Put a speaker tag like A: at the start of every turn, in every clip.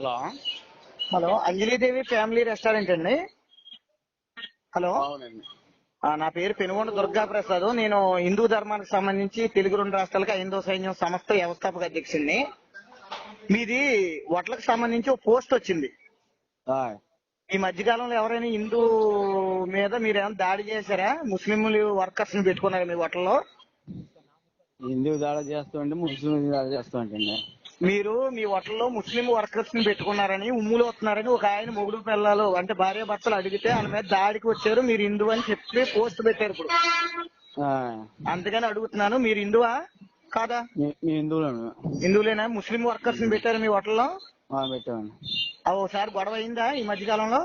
A: Hello
B: hello Anjalidevi family restaurant అండి. Hello.
A: అవునండి.
B: నా పేరు పెనుగొండ దుర్గా ప్రసాద్ నేను హిందూ ధర్మానికి సంబంధించి తెలుగు రెండు రాష్ట్రాలకు ఐదో సైన్యం సంస్థ వ్యవస్థాపక అధ్యక్షుడిని. మీది వడ్లకు సంబంధించి ఒక పోస్ట్ వచ్చింది. ఈ మధ్యకాలంలో ఎవరైనా హిందూ మీద మీరు ఏమైనా దాడి చేశారా? ముస్లింలు వర్కర్స్ని పెట్టుకున్నారా మీ హోటల్లో
A: హిందూ దాడి చేస్తామండి ముస్లిం దాడి చేస్తామంటండి
B: మీరు మీ హోటల్లో ముస్లిం వర్కర్స్ని పెట్టుకున్నారని ఉమ్ములు వస్తున్నారని ఒక ఆయన మొగుడు పిల్లలు అంటే భార్య భర్తలు అడిగితే వాళ్ళ మీద దాడికి వచ్చారు మీరు హిందూ అని చెప్పి పోస్ట్ పెట్టారు ఇప్పుడు. అందుకని అడుగుతున్నాను మీరు హిందువా? కాదా?
A: హిందువులను?
B: హిందువులేనా? ముస్లిం వర్కర్స్ని పెట్టారు మీ హోటల్లో?
A: పెట్టామండి.
B: అవి ఒకసారి గొడవ అయిందా ఈ మధ్య కాలంలో?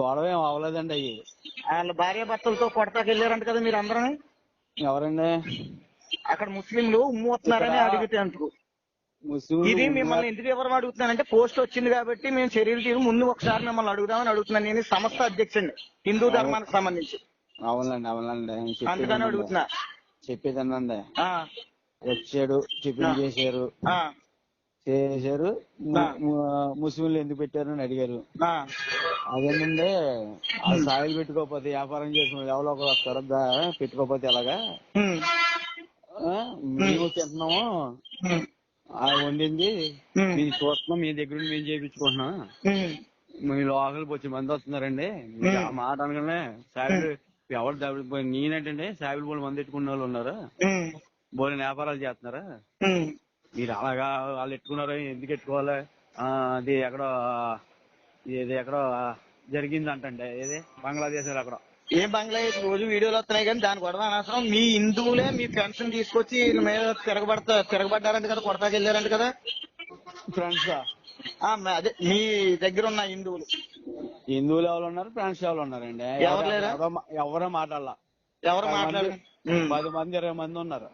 A: గొడవ ఏం అవ్వలేదండి అయ్యి.
B: వాళ్ళ భార్య భర్తలతో కొడతాకి వెళ్ళారంట కదా మీరు అందరూ
A: ఎవరండి?
B: అక్కడ ముస్లింలు ఉమ్ము వస్తున్నారని అడిగితే అంటారు ఇది మిమ్మల్ని ఎందుకు ఎవరు అడుగుతున్నానంటే పోస్ట్ వచ్చింది కాబట్టి మేము చర్యలు తీరు ముందు ఒకసారి మిమ్మల్ని అడుగుదామని అడుగుతున్నాను. నేను సంస్థ అధ్యక్షుడిని హిందూ ధర్మానికి సంబంధించి.
A: అవునండి అవునండి.
B: అందుకని అడుగుతున్నా.
A: చెప్పేదన్నండి వచ్చాడు టిఫిన్. చేశారు. చేశారు. ముస్లింలు ఎందుకు పెట్టారు అని అడిగారు. అదేంటంటే ఆ సాయిలు పెట్టుకోకపోతే వ్యాపారం చేసుకుని ఎవరో ఒకరు వస్తారు. పెట్టుకోకపోతే ఎలాగా? మేము తింటున్నాము. వండింది. మీరు చూస్తున్నాం మీ దగ్గర మేము చేయించుకుంటున్నాం మీ లోకల్కి వచ్చి మంది వస్తున్నారండి. ఆ మాట అనగానే సాయిబులు ఎవరు దాబి నేనేంటంటే సాయిబులు పోలు మంది ఎట్టుకున్న వాళ్ళు ఉన్నారు. బోలెని వ్యాపారాలు చేస్తున్నారా. మీరు అలాగా వాళ్ళు ఎట్టుకున్నారు ఎందుకు ఎట్టుకోవాలి అది ఎక్కడో ఇది ఎక్కడో జరిగింది అంటండి ఏది? బంగ్లాదేశ్ అక్కడ.
B: ఏ బంగ్లాదేశ్ రోజు వీడియోలు వస్తున్నాయి కానీ దాని గొడవ అనవసరం. మీ హిందువులే మీ ఫ్రెండ్స్ని తీసుకొచ్చి వీళ్ళ మీద తిరగబడతా తిరగబడ్డారంట కదా కొడతాకి వెళ్ళారంట కదా?
A: ఫ్రెండ్స్?
B: అదే మీ దగ్గర ఉన్న హిందువులు.
A: హిందువులు ఎవరు ఉన్నారు ఫ్రెండ్స్ ఎవరు ఉన్నారండి?
B: ఎవరు లేరా?
A: ఎవరో మాట్లాడాల?
B: ఎవరు మాట్లాడారు?
A: పది మంది ఇరవై మంది ఉన్నారు.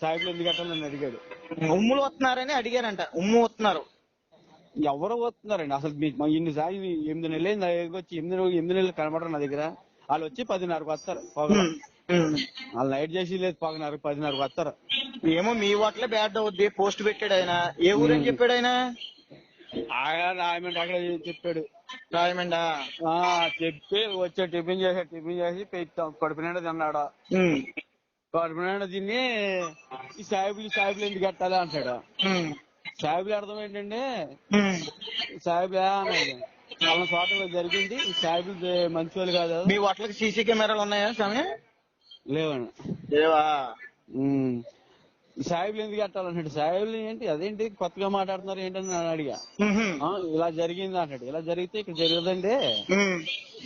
A: సాయిబులు ఎందుకు కట్టాలని అడిగాడు.
B: ఉమ్ములు వస్తున్నారని అడిగారంట. ఉమ్ము వస్తున్నారు.
A: ఎవరు వస్తున్నారండి అసలు మీకు మా ఇన్ని సార్లు ఎనిమిది నెలలు నా దగ్గరికి వచ్చి ఎనిమిది నెలలు ఎనిమిది నెలలు కనబడరు నా దగ్గర. వాళ్ళు వచ్చి పదిన్నరకు వస్తారు. పొగలు. వాళ్ళు నైట్ చేసి లేదు పగనర పదిన్నరకు వస్తారు.
B: ఏమో మీ వాటిలో బ్యాడ్ అవుద్ది పోస్ట్ పెట్టాడు ఆయన. ఏ ఊరని చెప్పాడు ఆయన?
A: ఆయన అక్కడ చెప్పాడు.
B: రాయమండా?
A: ఆ చెప్పి వచ్చే టిఫిన్ చేసి టిఫిన్ చేసి పెట్టాం. కడుపు నిండా తిన్నాడు? కడుపు నిండా తిని ఈ సాయిబులు సాయిబులు ఎందుకు కట్టాలి అంటాడు.
B: ఉమ్,
A: సాయిబులు అర్థం ఏంటంటే. సాయిబులే అన్నాడు. వాళ్ళ జరిగింది. ఈ సాయిబులు మంచి వాళ్ళు కాదు.
B: మీ వాటికి సీసీ కెమెరాలు ఉన్నాయా స్వామి?
A: లేవండి
B: లేవా?
A: సాయిబులు ఎందుకు కట్టాలంటాడు సాయిబులు ఏంటి? అదేంటి? కొత్తగా మాట్లాడుతున్నారు ఏంటని నేను అడిగా. ఇలా జరిగింది అంటాడు ఇలా జరిగితే ఇక్కడ జరగదండి.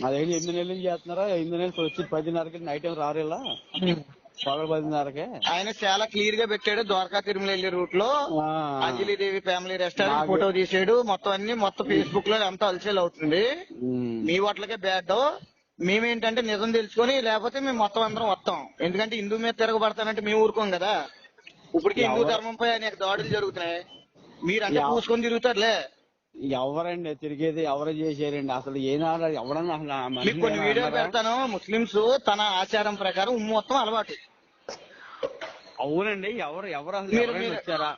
A: అదేంటి ఎనిమిది నెలలు చేస్తున్నారా? ఎనిమిది నెలలు వచ్చి పదిన్నరకి నైట్ టైం రారు ఇలా
B: ఆయన చాలా క్లియర్గా పెట్టాడు. ద్వారకా తిరుమల వెళ్ళే రూట్లో
A: ఆ,
B: అంజలిదేవి ఫ్యామిలీ రెస్టారెంట్ ఫోటో తీసాడు. మొత్తం అన్ని మొత్తం ఫేస్బుక్లో అంతా అలసేల్ అవుతుంది. మీ వాటికే బ్యాడ్ మేమేంటంటే నిజం తెలుసుకొని లేకపోతే మేము మొత్తం అందరం వస్తాం. ఎందుకంటే హిందూ మీద తిరగబడతానంటే మేము ఊరుకోం కదా. ఇప్పటికే హిందూ ధర్మంపై అనేక దాడులు జరుగుతున్నాయి. మీరంటే
A: ఎవ-
B: పూసుకొని తిరుగుతారులే.
A: ఎవరండి? తిరిగేది ఎవరు చేశారండి అసలు ఏనాడు ఎవరన్నా అసలు
B: మీకు కొన్ని వీడియోలు
A: అన్నారా?
B: పెడతాను. ముస్లింస్ తన ఆచారం ప్రకారం ఉమ్ము మొత్తం అలవాటు.
A: అవునండి. ఎవరు ఎవరు అసలు
B: మీరు-
A: ఎవరైనా
B: మీరు-
A: వచ్చారా?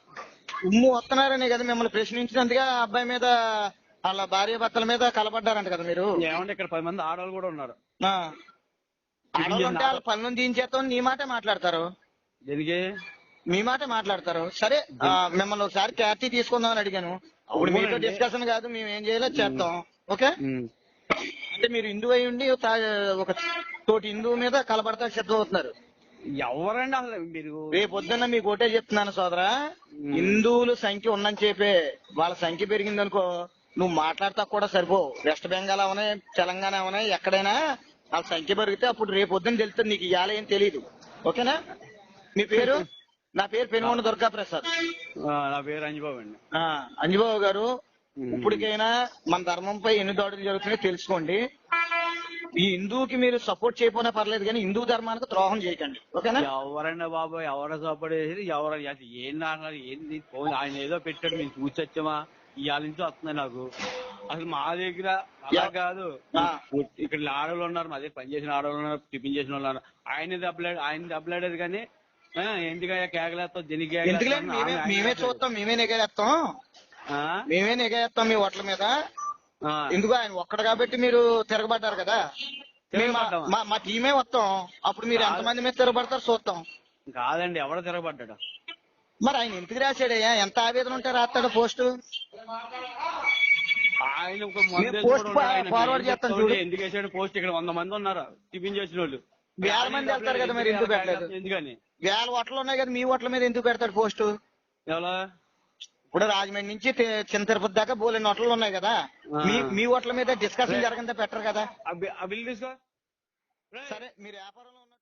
B: ఉమ్ము వస్తున్నారనే కదా మిమ్మల్ని ప్రశ్నించినందుగా ఆ అబ్బాయి మీద వాళ్ళ భార్య భర్తల మీద కలపడ్డారంట కదా మీరు.
A: ఏమంటే ఇక్కడ పది మంది ఆడవాళ్ళు కూడా ఉన్నారు.
B: ఆ. ఆడవాళ్ళు అంటే వాళ్ళ పనులను దించేస్తాం నీ మాటే మాట్లాడతారు.
A: దీనికి?
B: మీ మాటే మాట్లాడతారు. సరే ఆ, మిమ్మల్ని ఒకసారి క్లారిటీ తీసుకుందామని అడిగాను. ఇప్పుడు మీతో
A: అవునండి.
B: డిస్కషన్ కాదు మేము ఏం చేయాలో చేస్తాం ఓకే?
A: ఉమ్.
B: అంటే మీరు హిందూ అయి ఉండి తా- ఒక తోటి హిందువు మీద కలబడతా సిద్ధం అవుతున్నారు
A: ఎవరండి అసలు మీరు?
B: రేపు పొద్దున్న మీకు ఒకటే చెప్తున్నాను సోదరా.
A: ఉమ్.
B: హిందువుల సంఖ్య ఉందని చెప్పే వాళ్ళ సంఖ్య పెరిగిందనుకో నువ్వు మాట్లాడతా కూడా సరిపోవు. వెస్ట్ బెంగాల్ అవనే తెలంగాణ అవనే ఎక్కడైనా వాళ్ళ సంఖ్య పెరిగితే అప్పుడు రేపు పొద్దున్న తెలుస్తుంది నీకు ఇవాళ ఏం తెలియదు ఓకేనా? మీ పేరు? నా పేరు పెనుగొండ దుర్గా ప్రసాద్
A: ఆ, నా పేరు అంజబాబు అండి.
B: ఆ, అంజబాబు గారు. ఇప్పటికైనా మన ధర్మంపై ఎన్ని దాడులు జరుగుతున్నాయో తెలుసుకోండి. ఈ హిందువుకి మీరు సపోర్ట్ చేయకపోయినా పర్లేదు కానీ హిందూ ధర్మానికి ద్రోహం చేయకండి. ఓకేనా?
A: ఎవరండి బాబు? ఎవరు సపోర్ట్ చేసి ఎవరు అసలు ఏం అసలు ఏంది? ఆయన ఏదో పెట్టాడు మేము చూసొచ్చామా? ఇవాళ నుంచి వస్తున్నాయి నాకు. అసలు మా దగ్గర అలా. కాదు. ఇక్కడ ఆడవాళ్ళు ఉన్నారు మా దగ్గర పని చేసిన ఆడవాళ్ళు ఉన్నారు టిఫిన్ చేసిన వాళ్ళు ఉన్నారు. ఆయన దెబ్బలాడు ఆయన దెబ్బలాడేది కానీ ఎందుకయ్యా కేకలేస్తావు? దీనికి
B: ఎందుకులేండి మేమే మేమే చూస్తాం మేమే నిగేస్తాం మేమే నిగేస్తాం మీ ఓట్ల మీద. ఎందుకు ఆయన ఒక్కడ కాబట్టి మీరు తిరగబడ్డారు కదా? మా- టీమే వస్తాం. అప్పుడు మీరు ఎంతమంది మీద తిరగబడతారు చూస్తాం.
A: కాదండి ఎవడ తిరగబడ్డాడు?
B: మరి ఆయన ఎందుకు రాశాడయ్యా? ఎంత ఆవేదన ఉంటే రాస్తాడు పోస్ట్?
A: ఆయన
B: పోస్ట్ ఫార్వర్డ్ చేస్తాం చూడు.
A: ఎందుకు వేసాడు? పోస్ట్ ఇక్కడ వంద మంది ఉన్నారు. టిఫిన్ చేసిన వాళ్ళు
B: వేల మంది వెళ్తారు కదా మరి ఎందుకు పెట్టలేదు?
A: ఎందుకని?
B: వేల ఓట్లు ఉన్నాయి కదా మీ ఓట్ల మీద ఎందుకు పెడతాడు పోస్ట్?
A: ఎవరు
B: ఇప్పుడు రాజమండ్రి నుంచి చిన్న తిరుపతి దాకా బోలెని ఓట్లు ఉన్నాయి కదా. మీ మీ ఓట్ల మీద డిస్కషన్ జరగందా పెట్టరు కదా. సరే మీరు వ్యాపారంలో